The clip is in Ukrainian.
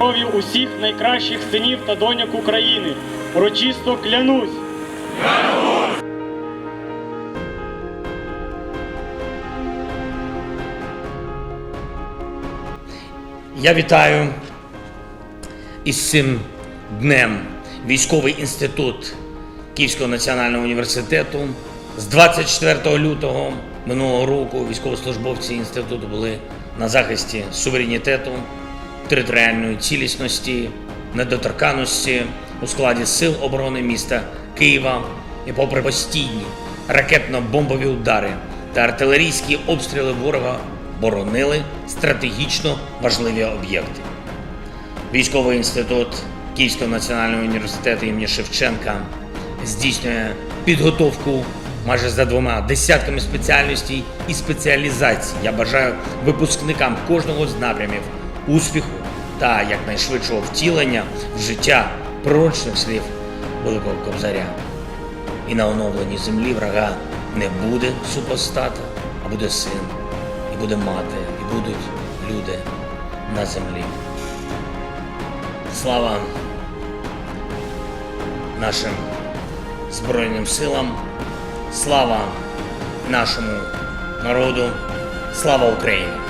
Кров'ю усіх найкращих синів та доньок України. Урочисто клянусь. Я вітаю із цим днем військовий інститут Київського національного університету. З 24 лютого минулого року військовослужбовці інституту були на захисті суверенітету, територіальної цілісності, недоторканності у складі сил оборони міста Києва і попри постійні ракетно-бомбові удари та артилерійські обстріли ворога боронили стратегічно важливі об'єкти. Військовий інститут Київського національного університету імені Шевченка здійснює підготовку майже за двома десятками спеціальностей і спеціалізацій. Я бажаю випускникам кожного з напрямів успіху та якнайшвидшого втілення в життя пророчних слів Великого Кобзаря. І на оновленій землі врага не буде супостата, а буде син, і буде мати, і будуть люди на землі. Слава нашим Збройним силам, слава нашому народу, слава Україні!